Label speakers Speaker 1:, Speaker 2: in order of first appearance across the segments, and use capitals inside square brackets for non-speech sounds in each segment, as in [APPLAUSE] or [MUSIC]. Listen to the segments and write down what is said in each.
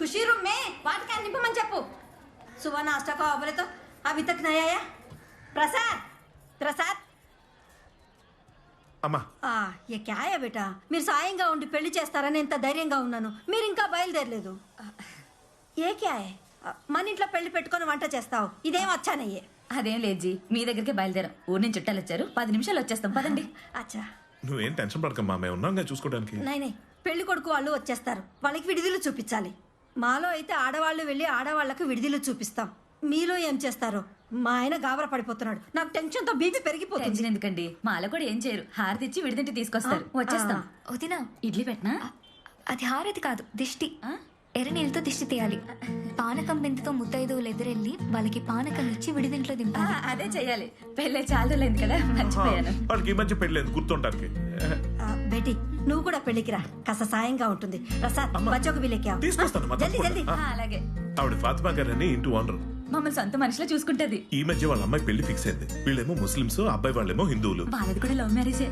Speaker 1: खुशी रूम में बात करने पे मन చెప్పు सुबह नाश्ता का बोले तो अभी तक नहीं आया प्रसाद प्रसाद
Speaker 2: అమ్మా
Speaker 1: ఆ, ఏ క్యాయ బేటా మీరు సాయంగా ఉండి పెళ్లి చేస్తారని ఎంత ధైర్యంగా ఉన్నాను మీరు ఇంకా బయలుదేరలేదు ఆ, ఏ క్యాయ్ ఆ, మన ఇంట్లో పెళ్లి పెట్టుకొని వంట చేస్తావు ఇదేం వచ్చానయ్యే
Speaker 3: అదేం లేదు జీ మీ దగ్గరికి బయలుదేరాం ఊరి నుంచి చుట్టాలు వచ్చారు పది నిమిషాలు వచ్చేస్తాం పదండి
Speaker 1: అచ్చా
Speaker 2: నువ్వేం టెన్షన్ పడకమ్మా మేము ఉన్నాగా చూసుకోవడానికి
Speaker 1: నై నై పెళ్లి కొడుకు వాళ్ళు వచ్చేస్తారు వాళ్ళకి విడిదిలు చూపించాలి మాలో అయితే ఆడవాళ్ళు వెళ్ళి ఆడవాళ్ళకి విడిదిలు చూపిస్తాం. మీలో ఏం చేస్తారో? మా ఆయన గాబర పడిపోతున్నాడు. నాకు టెన్షన్తో బీపీ పెరిగిపోతుంది.
Speaker 3: టెన్షన్ ఎందుకండి? మాలో కూడా ఏం చేయరు. హారతి ఇచ్చి విడిదింటి తీసుకొస్తారు. వచ్చేస్తాం.
Speaker 4: వదినా.
Speaker 3: ఇడ్లీ పెట్టనా?
Speaker 4: అది హారతి కాదు దిష్టి.
Speaker 3: ఆ?
Speaker 4: ఎర్ర నీళ్ళతో దిష్టి తీయాలి. పానకం బిందుతో ముత్తైదువులు ఎదురెళ్ళి వాళ్ళకి పానకం ఇచ్చి విడిదింట్లో
Speaker 3: ఆ,
Speaker 4: దింపాలి
Speaker 3: అదే చెయ్యాలి. పెళ్ళే చాలా రోజులైంది కదా మర్చిపోయాను.
Speaker 2: వాళ్ళకి ఈ మధ్య పెళ్ళలేదు గుర్తుంటానికి
Speaker 1: ఆ, బేటీ నువ్వు కూడా పెళ్ళికి రా. కాస్త సాయంగా ఉంటుంది. ప్రసాద్ బచ్చోకు బిల్లెక్కా
Speaker 2: తీసుకొస్తానమ్మా,
Speaker 1: జల్దీ
Speaker 2: తప్పకుండా.
Speaker 1: జల్దీ.
Speaker 3: ఆ, అలాగే.
Speaker 2: ఆవిడ ఫాతిమా గారని ఇంటి ఓనర్.
Speaker 3: మమ్మల్ని సొంత మనుషులో చూసుకుంటది.
Speaker 2: ఈ మధ్య వాళ్ళ అమ్మాయి పెళ్ళి ఫిక్స్ అయింది. వీళ్ళేమో ముస్లిమ్స్ అబ్బాయి వాళ్ళేమో హిందువులు.
Speaker 3: వాళ్ళది కూడా లవ్ మ్యారేజే.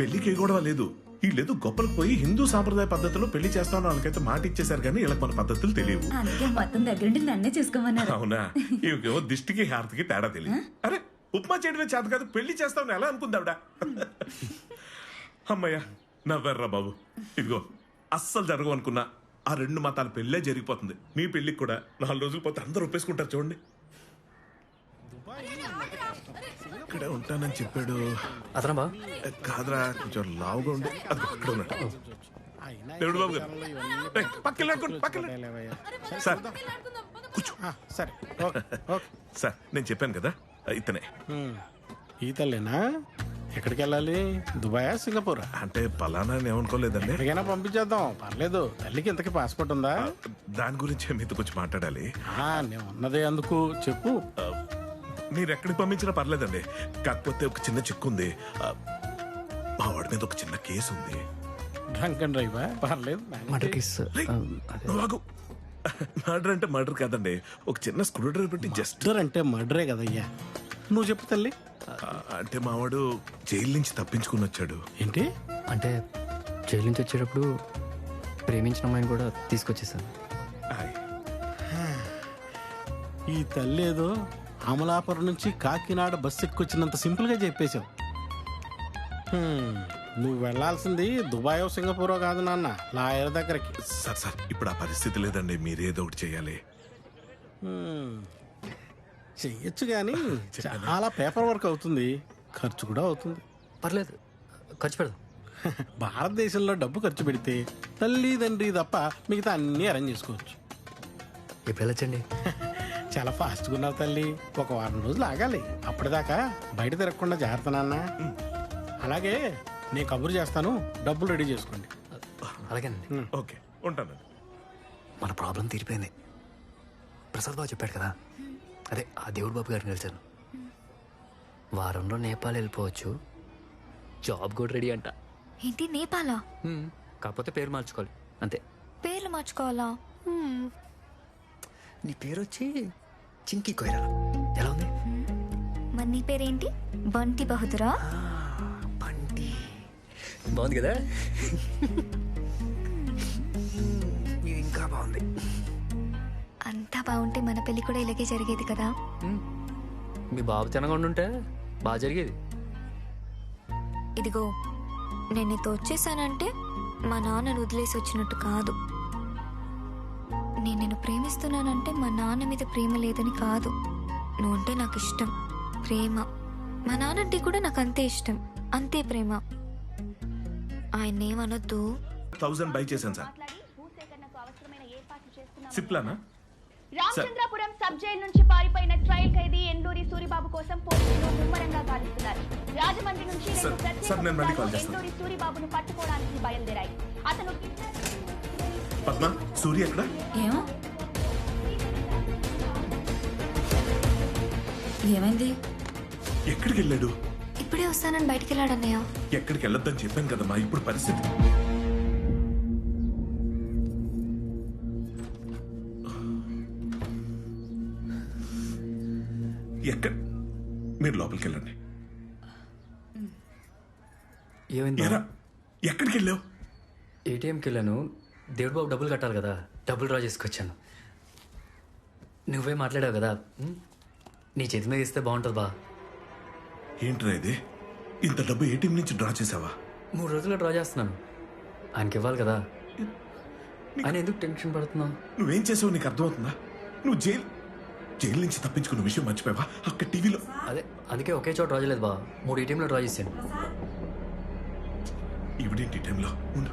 Speaker 2: పెళ్ళికి గొడవ లేదు. వీళ్ళేదో గొప్పలకు పోయి హిందూ సాంప్రదాయ పద్ధతిలో పెళ్ళి చేస్తామని వాళ్ళకైతే మాట ఇచ్చేశారు కానీ వీళ్ళకి మన పద్ధతులు తెలియవు.
Speaker 3: అందుకే మొత్తం దగ్గరుండి నన్నే చూసుకోమన్నారు.
Speaker 2: అవునా? ఇవికేమో [LAUGHS] దిష్టికి హారతికి తేడా తెలియదు. అరే ఉప్మా చేయడమే చేత కాదు పెళ్ళి చేస్తామని ఎలా అనుకుందావిడ అమ్మయ్య నవ్వర్రా బాబు. ఇదిగో అస్సలు జరగవు అనుకున్నా ఆ రెండు మతాల పెళ్ళే జరిగిపోతుంది. మీ పెళ్ళికి కూడా నాలుగు రోజులు పోతే అందరూ ఒప్పేసుకుంటారు చూడండి. ఇక్కడే ఉంటానని చెప్పాడు.
Speaker 5: అతనా బా
Speaker 2: కాదురా కొంచెం లావుగా ఉండి. అది అక్కడ ఉన్నాడు. దేవుడు బాబు గారు. ఏయ్. సార్.
Speaker 6: సరే. ఓకే ఓకే
Speaker 2: సార్ నేను చెప్పాను కదా ఇతనే.
Speaker 6: ఈ తల్లేనా ఎక్కడికి వెళ్ళాలి? దుబాయా సింగపూర్?
Speaker 2: అంటే పలానా అని ఏమనుకోలేదండి.
Speaker 6: ఎక్కడికైనా పంపించేద్దాం. పర్లేదు. తల్లికి ఇంతకీ పాస్పోర్ట్ ఉందా?
Speaker 2: దాని గురించి మీతో కొంచెం మాట్లాడాలి.
Speaker 6: ఆ, నేను ఉన్నదే అందుకు చెప్పు.
Speaker 2: మీరు ఎక్కడికి పంపించినా పర్లేదండి. కాకపోతే ఒక చిన్న చిక్కు ఉంది. ఆ, మా వాడి మీద ఒక చిన్న కేసు ఉంది.
Speaker 6: డ్రంక్ అండ్ డ్రైవా? పర్లేదు.
Speaker 5: మటర్ కేస్.
Speaker 2: మర్డర్ అంటే మర్డర్ కాదండి. ఒక చిన్న స్క్రూ డ్రైవర్ పెట్టి జస్ట్
Speaker 6: మర్డర్ అంటే మర్డరే కదయ్యా. నువ్వు చెప్పు తల్లి.
Speaker 2: అంటే మావాడు జైలు నుంచి తప్పించుకుని వచ్చాడు.
Speaker 6: ఏంటి?
Speaker 5: అంటే జైలు నుంచి వచ్చేటప్పుడు ప్రేమించిన అమ్మాయిని కూడా తీసుకొచ్చేసాను.
Speaker 6: ఈ తల్లి ఏదో అమలాపురం నుంచి కాకినాడ బస్సు ఎక్కొచ్చినంత సింపుల్గా చెప్పేశావు. హ్మ్, నువ్వు వెళ్ళాల్సింది దుబాయో సింగపూరో కాదు నాన్న లాయర్ దగ్గరకి.
Speaker 2: సార్ సార్ ఇప్పుడు ఆ పరిస్థితి లేదండి. మీరేదో ఒకటి చేయాలి.
Speaker 6: హ్మ్. చెయ్యొచ్చు కానీ [LAUGHS] చాలా పేపర్ వర్క్ అవుతుంది. ఖర్చు కూడా అవుతుంది.
Speaker 5: పర్లేదు. ఖర్చు పెడదాం. [LAUGHS]
Speaker 6: భారతదేశంలో డబ్బు ఖర్చు పెడితే తల్లి తండ్రి తప్ప మిగతా అన్నీ అరేంజ్ చేసుకోవచ్చు.
Speaker 5: ఇప్పుడు వెళ్ళొచ్చండి [LAUGHS]
Speaker 6: చాలా ఫాస్ట్గా ఉన్నావు తల్లి. ఒక వారం రోజులు ఆగాలి. అప్పటిదాకా బయట తిరగకుండా జాగ్రత్త నాన్న. అలాగే నేను కబురు చేస్తాను. డబ్బులు రెడీ చేసుకోండి.
Speaker 5: అలాగేనండి.
Speaker 2: ఓకే. ఉంటానండి.
Speaker 5: మన ప్రాబ్లం తీరిపోయింది. ప్రసాద్ బాబు చెప్పాడు కదా. అదే ఆ దేవుడు బాబు గారిని కలిశాను. వారంలో నేపాల్ వెళ్ళిపోవచ్చు. జాబ్ కూడా రెడీ అంట.
Speaker 4: ఏంటి నేపాలా?
Speaker 5: హ్మ్, కాకపోతే పేరు మార్చుకోవాలి. అంతే.
Speaker 4: పేర్లు మార్చుకోవాలా.
Speaker 5: నీ పేరు వచ్చి చింకి కొయిరాల ఎలా ఉంది?
Speaker 4: మరి నీ పేరేంటి? బంటి బహుదురా?
Speaker 5: బండి బాగుంది కదా? ఇది [LAUGHS] ఇంకా బాగుంది.
Speaker 4: అంతా బాగుంటే మన పెళ్ళి కూడా ఇలాగే జరిగేది కదా.
Speaker 5: మీ బాబు తినగా ఉండుంటే బాగా జరిగేది.
Speaker 4: ఇదిగో నేను నీతో వచ్చేసానంటే మా నాన్నను వదిలేసి వచ్చినట్టు కాదు. నేను నిన్ను ప్రేమిస్తున్నానంటే మా నాన్న మీద ప్రేమ లేదని కాదు. నువ్వంటే నాకు ఇష్టం ప్రేమ. మా నాన్నంటే కూడా నాకు అంతే ఇష్టం అంతే ప్రేమ. ఆయన ఏమనొద్దు
Speaker 2: థౌజండ్ బై చేశాను సార్. సిప్లానా?
Speaker 7: రామచంద్రపురం సబ్ జైలు నుంచి పారిపోయిన ట్రయల్ ఖైదీ ఎండూరి సూరిబాబు కోసం పోలీసులు ముమ్మరంగా గాలిస్తున్నారు. రాజమండ్రి నుంచి రెండు
Speaker 2: సార్,
Speaker 7: ప్రత్యేక
Speaker 2: సార్, నేను మళ్ళీ కాల్
Speaker 7: బృందాలు
Speaker 2: చేస్తాను.
Speaker 7: ఎండూరి సూరిబాబును పట్టుకోవడానికి బయలుదేరాయి. అతను
Speaker 2: పద్మ సూర్య ఎక్కడ?
Speaker 3: ఏమైంది?
Speaker 2: ఎక్కడికి వెళ్ళాడు?
Speaker 4: ఇప్పుడే వస్తానని బయటికి వెళ్ళాడన్నయ్య
Speaker 2: ఎక్కడికి వెళ్ళొద్దని చెప్పాను కదమ్మా ఇప్పుడు పరిస్థితి. ఎక్కడ? మీరు లోపలికి వెళ్ళండి
Speaker 5: ఏమైంది?
Speaker 2: ఎరా ఎక్కడికి వెళ్ళావు
Speaker 5: ఏటీఎంకి వెళ్ళాను దేవుడు బాబు డబ్బులు కట్టాలి కదా డబ్బులు డ్రా చేసుకొచ్చాను. నువ్వే మాట్లాడావు కదా ఉం? నీ చేతి మీద ఇస్తే బాగుంటుంది బా.
Speaker 2: ఏంట్రా ఇది? ఇంత డబ్బు ఏటీఎం నుంచి డ్రా చేసావా?
Speaker 5: మూడు రోజుల్లో డ్రా చేస్తున్నాను. ఆయనకి ఇవ్వాలి కదా. ఆయన ఎందుకు టెన్షన్ పడుతున్నావు?
Speaker 2: నువ్వేం చేసావు నీకు అర్థమవుతుందా? నువ్వు జైలు జైలు నుంచి తప్పించుకున్న విషయం మర్చిపోయావా? అక్కడ టీవీలో
Speaker 5: అదే అందుకే ఒకే చోట డ్రా చేయలేదు బా మూడు ఏటీఎంలో డ్రా చేశాను
Speaker 2: ఈవిడేంటి ఈ టైంలో? ఉండు.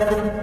Speaker 8: Thank
Speaker 9: you.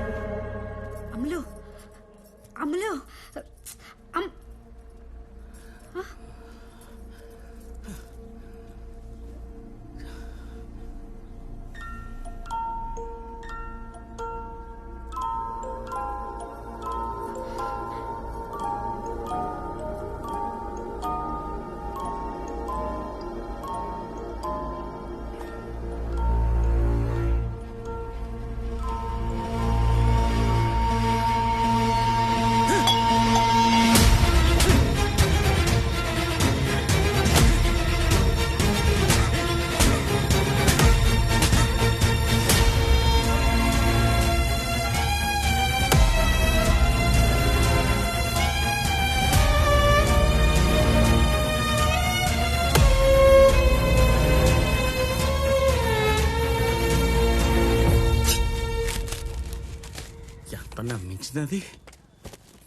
Speaker 9: నమ్మించినది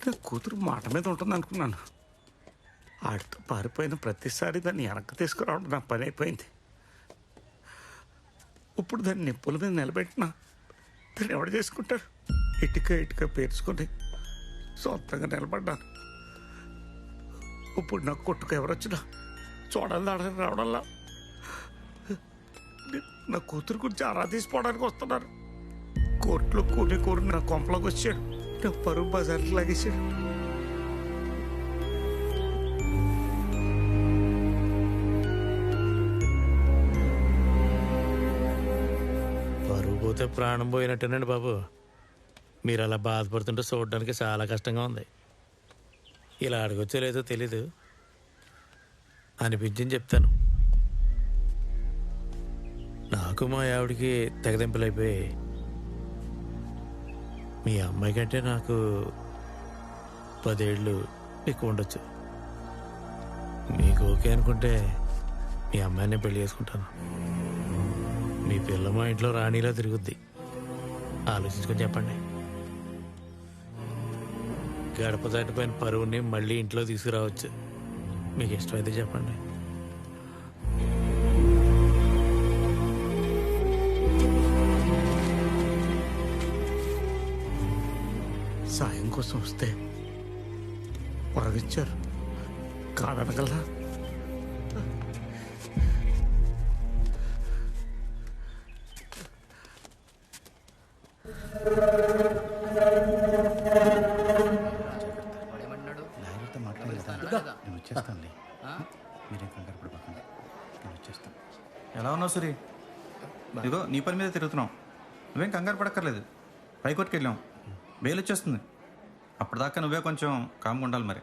Speaker 9: నా కూతురు మాట మీద ఉంటుంది అనుకున్నాను. ఆడితో పారిపోయిన ప్రతిసారి దాన్ని వెనక్కి తీసుకురావడం నా పని అయిపోయింది. ఇప్పుడు దాన్ని నిప్పుల మీద నిలబెట్టినా దాన్ని ఎవడు చేసుకుంటారు ఇటుక ఇటుక పేర్చుకొని సొంతంగా నిలబడ్డాను. ఇప్పుడు నాకు కొట్టుకు ఎవరొచ్చినా చూడాలి రావడంలా? నా కూతురు గురించి ఆరా తీసుకోవడానికి వస్తున్నారు. కోర్టులో కూలి కూరి నా కొంపలోకి వచ్చాడు. నా పరువు బజార్కి లాగేశాడు.
Speaker 10: పరువు పోతే ప్రాణం పోయినట్టేనండి బాబు. మీరు అలా బాధపడుతుంటే చూడడానికి చాలా కష్టంగా ఉంది. ఇలా అడగొచ్చో లేదో తెలీదు. అనిపించింది చెప్తాను. నాకు మా ఆవిడికి తెగదింపులైపోయి మీ అమ్మాయి కంటే నాకు పదేళ్ళు ఎక్కువ ఉండొచ్చు. మీకు ఓకే అనుకుంటే మీ అమ్మాయిని పెళ్ళి చేసుకుంటాను. మీ పిల్ల మా ఇంట్లో రాణిలా తిరుగుద్ది. ఆలోచించుకొని చెప్పండి. గడప దాటిపోయిన పరువుని మళ్ళీ ఇంట్లో తీసుకురావచ్చు. మీకు ఇష్టమైతే చెప్పండి.
Speaker 9: సాయం కోసం వస్తే వరవిచ్చారు కాదనగలరా
Speaker 11: లాయర్తో మాట్లాడలేదు నేను వచ్చేస్తానులే మీరేం కంగారు పడిపోకండి నేను వచ్చేస్తాను. ఎలా ఉన్నావు సూరి? ఇదిగో నీ పని మీద తిరుగుతున్నావు. నువ్వేం కంగారు పడక్కర్లేదు. పైకోర్టుకి వెళ్ళాం బెయిల్ వచ్చేస్తుంది అప్పటిదాకా నువ్వే కొంచెం కామ్గా ఉండాలి మరి.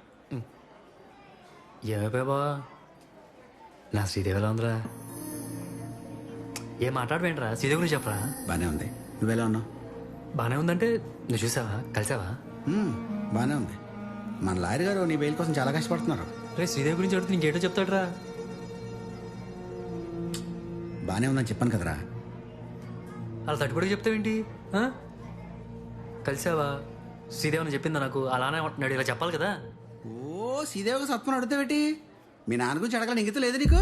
Speaker 5: ఏమైపోయా బావా నా శ్రీదేవి ఎలా ఉందిరా? ఏం మాట్లాడవేంట్రా? శ్రీదేవి గురించి చెప్పరా?
Speaker 11: బాగానే ఉంది. నువ్వెలా ఉన్నావు?
Speaker 5: బానే ఉందంటే నువ్వు చూసావా? కలిసావా?
Speaker 11: బాగానే ఉంది. మన లాయర్ గారు నీ బెయిల్ కోసం చాలా కష్టపడుతున్నారు.
Speaker 5: రే శ్రీదేవి గురించి అడిగితే ఇంకేటో చెప్తాడురా.
Speaker 11: బాగానే ఉందని చెప్పాను కదరా.
Speaker 5: అలా తట్టుబడి చెప్తావేంటి? ఆ? కలిసావా? శ్రీదేవని చెప్పింది నాకు? అలానే ఉంటున్నాడు ఇలా చెప్పాలి కదా.
Speaker 11: ఓ సీదేవిగా సత్వం అడుగుతావేటి మీ నాన్న గురించి అడగాలని ఇంగిత లేదు నీకు?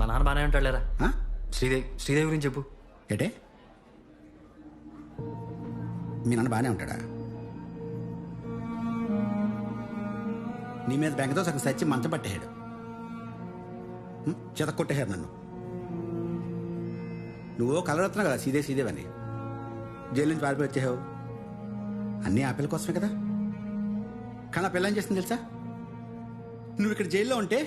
Speaker 5: మా నాన్న బాగానే ఉంటాడు లేరా
Speaker 11: ఆ?
Speaker 5: శ్రీదేవి శ్రీదేవి గురించి చెప్పు.
Speaker 11: ఏటే? మీ నాన్న బాగానే ఉంటాడా? నీ మీద బెంగతో సగం సచ్చి మంచం పట్టేశాడు. హ్మ్? చేత నన్ను. నువ్వు కలవడుతున్నావు కదా సీదే సీదేవని జైలు నుంచి పారిపోయి వచ్చేసావు అన్నీ ఆ పిల్ల కోసమే కదా? కానీ ఆ పిల్ల ఏం చేస్తుంది తెలుసా? నువ్వు ఇక్కడ జైల్లో ఉంటే